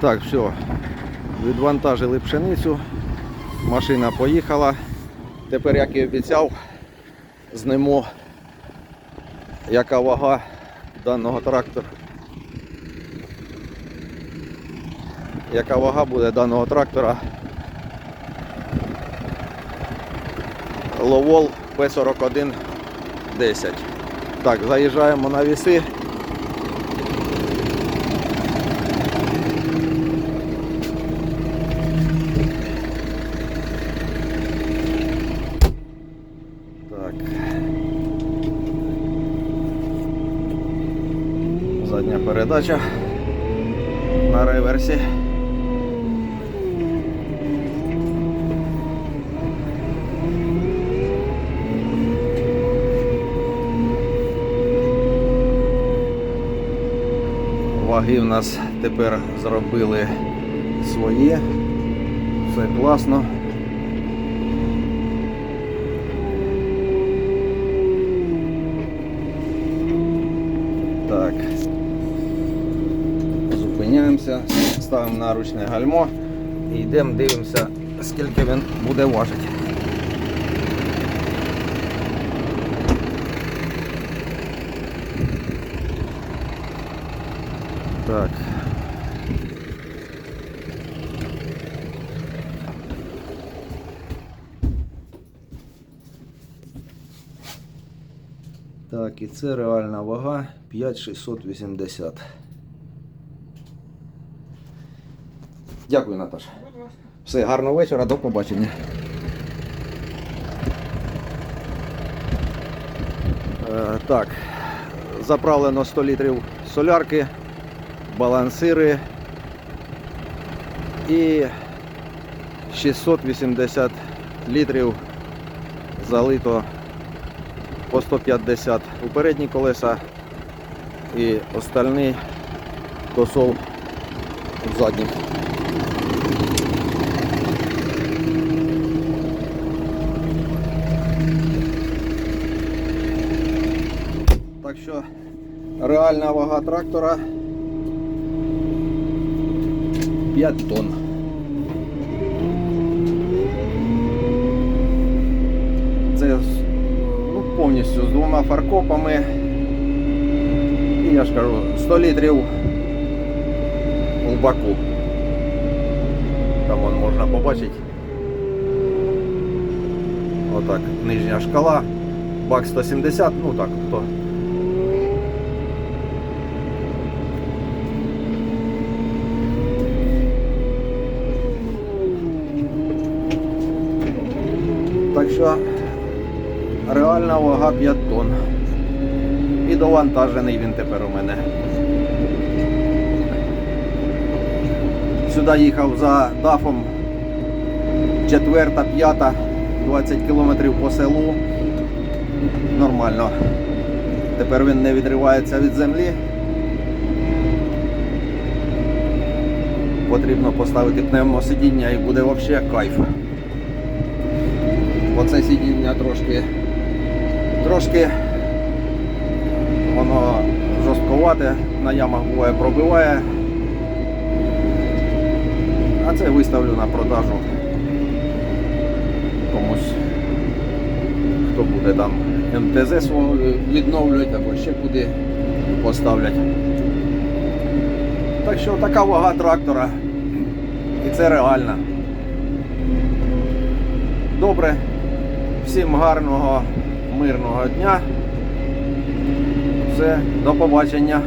Так, все. Відвантажили пшеницю. Машина поїхала. Тепер, як і обіцяв, знимо, яка вага даного трактора. Яка вага буде даного трактора Ловол П41 10. Так, заїжджаємо на віси. Так. Задня передача на реверсі. Ваги в нас тепер зробили своє. Все класно. Так. Зупиняємося, ставимо наручне гальмо і йдемо дивимося, скільки він буде важити. Так. Так, і це реальна вага 5680. Дякую, Наташа. Все, гарного вечора, до побачення. Е, так, заправлено 100 літрів солярки, балансири і 680 літрів залито по 150 у передні колеса і остальний тосол в задніх. Так що реальна вага трактора 5 тонн. Це ну, повністю з двома фаркопами. І я ж кажу, 100 літрів у баку. Там вон можна побачити. Отак, нижня шкала. Бак 170, ну так, хто. Що реальна вага 5 тонн. І довантажений він тепер у мене. Сюди їхав за дафом четверта, п'ята, 20 кілометрів по селу. Нормально. Тепер він не відривається від землі. Потрібно поставити пневмосидіння і буде взагалі кайф. Оце сидіння трошки трошки воно жорстковате, на ямах буває пробиває. А це виставлю на продажу комусь, хто буде там МТЗ свого відновлювати або ще куди поставлять. Так що така вага трактора. І це реально. Добре. Всім гарного, мирного дня. Все, до побачення.